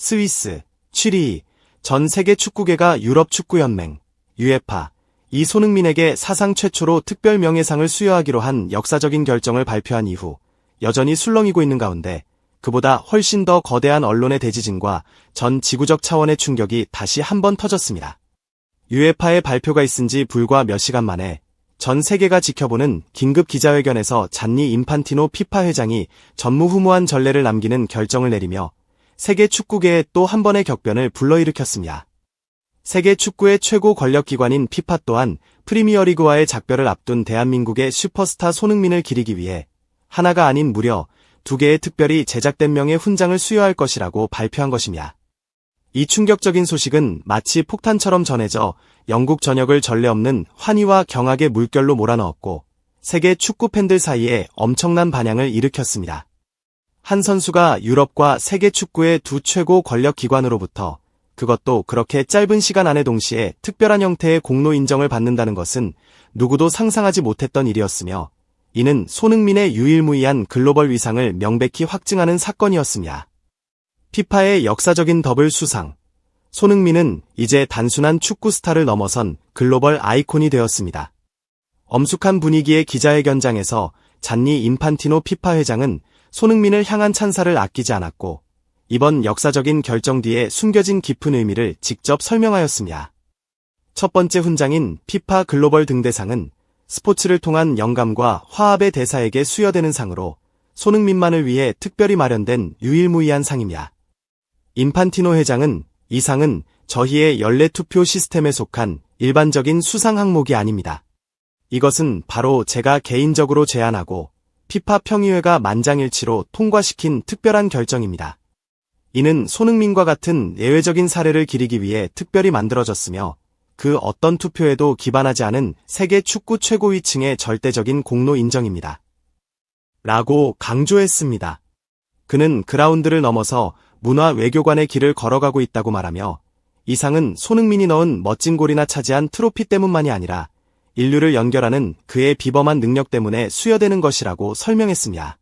스위스, 취리히, 전 세계 축구계가 유럽 축구연맹, 유에파, 이 손흥민에게 사상 최초로 특별 명예상을 수여하기로 한 역사적인 결정을 발표한 이후 여전히 술렁이고 있는 가운데 그보다 훨씬 더 거대한 언론의 대지진과 전 지구적 차원의 충격이 다시 한 번 터졌습니다. 유에파의 발표가 있은 지 불과 몇 시간 만에 전 세계가 지켜보는 긴급 기자회견에서 잔니 인판티노 피파 회장이 전무후무한 전례를 남기는 결정을 내리며 세계 축구계에 또 한 번의 격변을 불러일으켰습니다. 세계 축구의 최고 권력기관인 피파 또한 프리미어리그와의 작별을 앞둔 대한민국의 슈퍼스타 손흥민을 기리기 위해 하나가 아닌 무려 두 개의 특별히 제작된 명의 훈장을 수여할 것이라고 발표한 것입니다. 이 충격적인 소식은 마치 폭탄처럼 전해져 영국 전역을 전례 없는 환희와 경악의 물결로 몰아넣었고 세계 축구 팬들 사이에 엄청난 반향을 일으켰습니다. 한 선수가 유럽과 세계 축구의 두 최고 권력 기관으로부터 그것도 그렇게 짧은 시간 안에 동시에 특별한 형태의 공로 인정을 받는다는 것은 누구도 상상하지 못했던 일이었으며 이는 손흥민의 유일무이한 글로벌 위상을 명백히 확증하는 사건이었습니다. 피파의 역사적인 더블 수상. 손흥민은 이제 단순한 축구 스타를 넘어선 글로벌 아이콘이 되었습니다. 엄숙한 분위기의 기자회견장에서 잔니 인판티노 피파 회장은 손흥민을 향한 찬사를 아끼지 않았고 이번 역사적인 결정 뒤에 숨겨진 깊은 의미를 직접 설명하였습니다. 첫 번째 훈장인 피파 글로벌 등대상은 스포츠를 통한 영감과 화합의 대사에게 수여되는 상으로 손흥민만을 위해 특별히 마련된 유일무이한 상입니다. 인판티노 회장은 이 상은 저희의 연례 투표 시스템에 속한 일반적인 수상 항목이 아닙니다. 이것은 바로 제가 개인적으로 제안하고 피파 평의회가 만장일치로 통과시킨 특별한 결정입니다. 이는 손흥민과 같은 예외적인 사례를 기리기 위해 특별히 만들어졌으며 그 어떤 투표에도 기반하지 않은 세계 축구 최고위층의 절대적인 공로 인정입니다. 라고 강조했습니다. 그는 그라운드를 넘어서 문화 외교관의 길을 걸어가고 있다고 말하며 이상은 손흥민이 넣은 멋진 골이나 차지한 트로피 때문만이 아니라 인류를 연결하는 그의 비범한 능력 때문에 수여되는 것이라고 설명했습니다.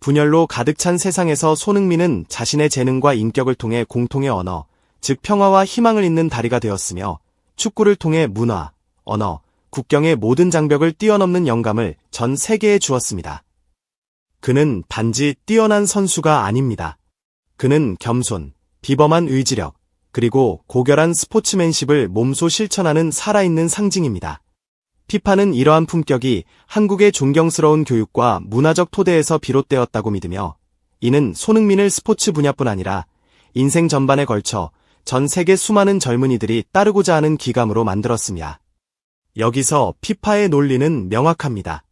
분열로 가득 찬 세상에서 손흥민은 자신의 재능과 인격을 통해 공통의 언어, 즉 평화와 희망을 잇는 다리가 되었으며 축구를 통해 문화, 언어, 국경의 모든 장벽을 뛰어넘는 영감을 전 세계에 주었습니다. 그는 단지 뛰어난 선수가 아닙니다. 그는 겸손, 비범한 의지력, 그리고 고결한 스포츠맨십을 몸소 실천하는 살아있는 상징입니다. 피파는 이러한 품격이 한국의 존경스러운 교육과 문화적 토대에서 비롯되었다고 믿으며 이는 손흥민을 스포츠 분야뿐 아니라 인생 전반에 걸쳐 전 세계 수많은 젊은이들이 따르고자 하는 기감으로 만들었습니다. 여기서 피파의 논리는 명확합니다.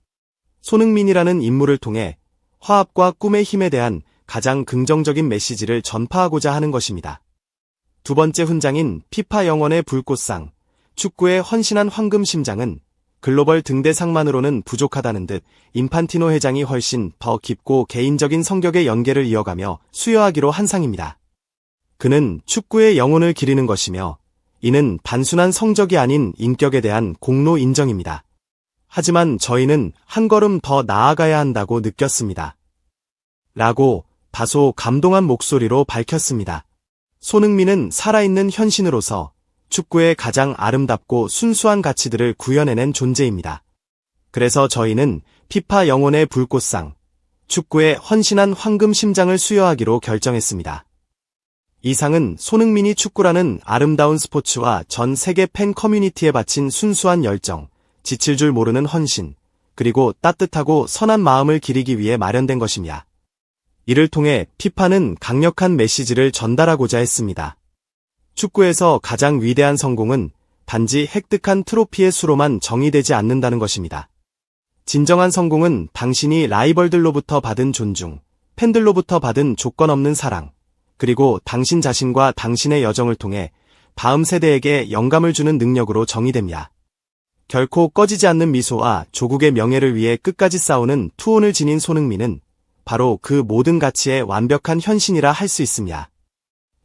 손흥민이라는 인물을 통해 화합과 꿈의 힘에 대한 가장 긍정적인 메시지를 전파하고자 하는 것입니다. 두 번째 훈장인 피파 영원의 불꽃상, 축구의 헌신한 황금 심장은 글로벌 등대상만으로는 부족하다는 듯 인판티노 회장이 훨씬 더 깊고 개인적인 성격의 연계를 이어가며 수여하기로 한 상입니다. 그는 축구의 영혼을 기리는 것이며 이는 단순한 성적이 아닌 인격에 대한 공로 인정입니다. 하지만 저희는 한 걸음 더 나아가야 한다고 느꼈습니다. 라고 다소 감동한 목소리로 밝혔습니다. 손흥민은 살아있는 현신으로서 축구의 가장 아름답고 순수한 가치들을 구현해낸 존재입니다. 그래서 저희는 피파 영혼의 불꽃상, 축구의 헌신한 황금 심장을 수여하기로 결정했습니다. 이 상은 손흥민이 축구라는 아름다운 스포츠와 전 세계 팬 커뮤니티에 바친 순수한 열정, 지칠 줄 모르는 헌신, 그리고 따뜻하고 선한 마음을 기리기 위해 마련된 것입니다. 이를 통해 피파는 강력한 메시지를 전달하고자 했습니다. 축구에서 가장 위대한 성공은 단지 획득한 트로피의 수로만 정의되지 않는다는 것입니다. 진정한 성공은 당신이 라이벌들로부터 받은 존중, 팬들로부터 받은 조건 없는 사랑, 그리고 당신 자신과 당신의 여정을 통해 다음 세대에게 영감을 주는 능력으로 정의됩니다. 결코 꺼지지 않는 미소와 조국의 명예를 위해 끝까지 싸우는 투혼을 지닌 손흥민은 바로 그 모든 가치의 완벽한 현신이라 할 수 있습니다.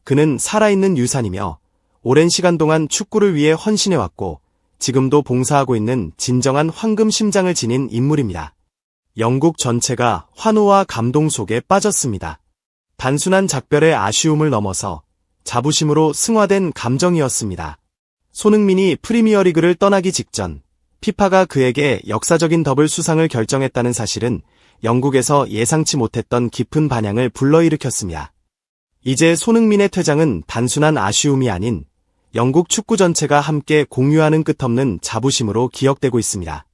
그는 살아있는 유산이며 오랜 시간 동안 축구를 위해 헌신해왔고 지금도 봉사하고 있는 진정한 황금 심장을 지닌 인물입니다. 영국 전체가 환호와 감동 속에 빠졌습니다. 단순한 작별의 아쉬움을 넘어서 자부심으로 승화된 감정이었습니다. 손흥민이 프리미어리그를 떠나기 직전 피파가 그에게 역사적인 더블 수상을 결정했다는 사실은 영국에서 예상치 못했던 깊은 반향을 불러일으켰습니다. 이제 손흥민의 퇴장은 단순한 아쉬움이 아닌 영국 축구 전체가 함께 공유하는 끝없는 자부심으로 기억되고 있습니다.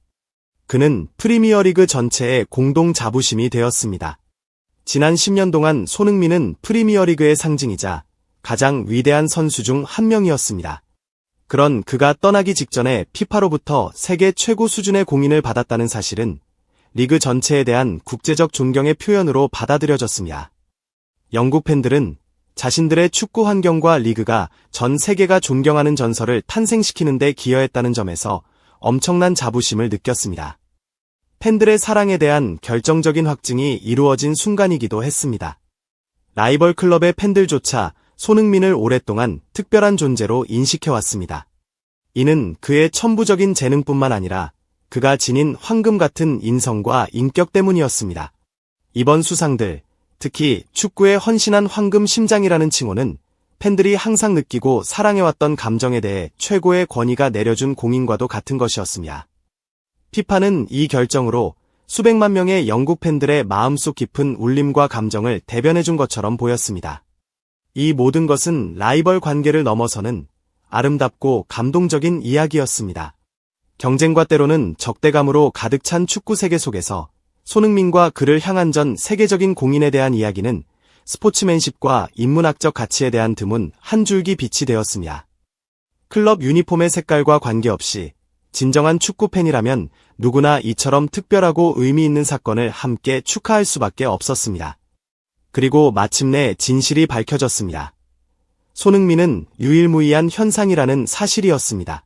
그는 프리미어리그 전체의 공동 자부심이 되었습니다. 지난 10년 동안 손흥민은 프리미어리그의 상징이자 가장 위대한 선수 중 한 명이었습니다. 그런 그가 떠나기 직전에 피파로부터 세계 최고 수준의 공인을 받았다는 사실은 리그 전체에 대한 국제적 존경의 표현으로 받아들여졌습니다. 영국 팬들은 자신들의 축구 환경과 리그가 전 세계가 존경하는 전설을 탄생시키는 데 기여했다는 점에서 엄청난 자부심을 느꼈습니다. 팬들의 사랑에 대한 결정적인 확증이 이루어진 순간이기도 했습니다. 라이벌 클럽의 팬들조차 손흥민을 오랫동안 특별한 존재로 인식해왔습니다. 이는 그의 천부적인 재능뿐만 아니라 그가 지닌 황금 같은 인성과 인격 때문이었습니다. 이번 수상들, 특히 축구에 헌신한 황금 심장이라는 칭호는 팬들이 항상 느끼고 사랑해왔던 감정에 대해 최고의 권위가 내려준 공인과도 같은 것이었습니다. 피파는 이 결정으로 수백만 명의 영국 팬들의 마음속 깊은 울림과 감정을 대변해준 것처럼 보였습니다. 이 모든 것은 라이벌 관계를 넘어서는 아름답고 감동적인 이야기였습니다. 경쟁과 때로는 적대감으로 가득 찬 축구 세계 속에서 손흥민과 그를 향한 전 세계적인 공인에 대한 이야기는 스포츠맨십과 인문학적 가치에 대한 드문 한 줄기 빛이 되었습니다. 클럽 유니폼의 색깔과 관계없이 진정한 축구 팬이라면 누구나 이처럼 특별하고 의미 있는 사건을 함께 축하할 수밖에 없었습니다. 그리고 마침내 진실이 밝혀졌습니다. 손흥민은 유일무이한 현상이라는 사실이었습니다.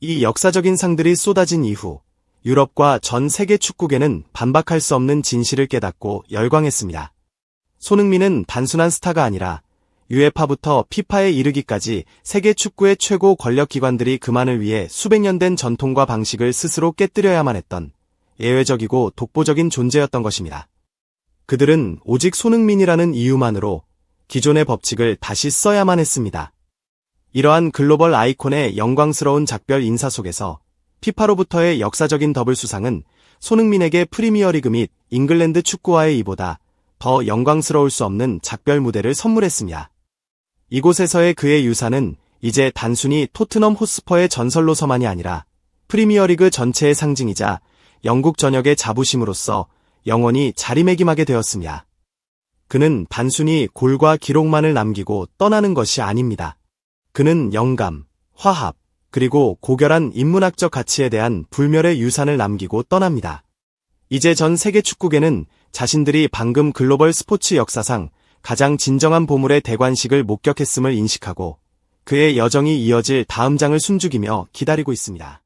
이 역사적인 상들이 쏟아진 이후 유럽과 전 세계 축구계는 반박할 수 없는 진실을 깨닫고 열광했습니다. 손흥민은 단순한 스타가 아니라 유에파부터 피파에 이르기까지 세계 축구의 최고 권력 기관들이 그만을 위해 수백 년 된 전통과 방식을 스스로 깨뜨려야만 했던 예외적이고 독보적인 존재였던 것입니다. 그들은 오직 손흥민이라는 이유만으로 기존의 법칙을 다시 써야만 했습니다. 이러한 글로벌 아이콘의 영광스러운 작별 인사 속에서 피파로부터의 역사적인 더블 수상은 손흥민에게 프리미어리그 및 잉글랜드 축구와의 이보다 더 영광스러울 수 없는 작별 무대를 선물했습니다. 이곳에서의 그의 유산은 이제 단순히 토트넘 호스퍼의 전설로서만이 아니라 프리미어리그 전체의 상징이자 영국 전역의 자부심으로서 영원히 자리매김하게 되었습니다. 그는 단순히 골과 기록만을 남기고 떠나는 것이 아닙니다. 그는 영감, 화합, 그리고 고결한 인문학적 가치에 대한 불멸의 유산을 남기고 떠납니다. 이제 전 세계 축구계는 자신들이 방금 글로벌 스포츠 역사상 가장 진정한 보물의 대관식을 목격했음을 인식하고 그의 여정이 이어질 다음 장을 숨죽이며 기다리고 있습니다.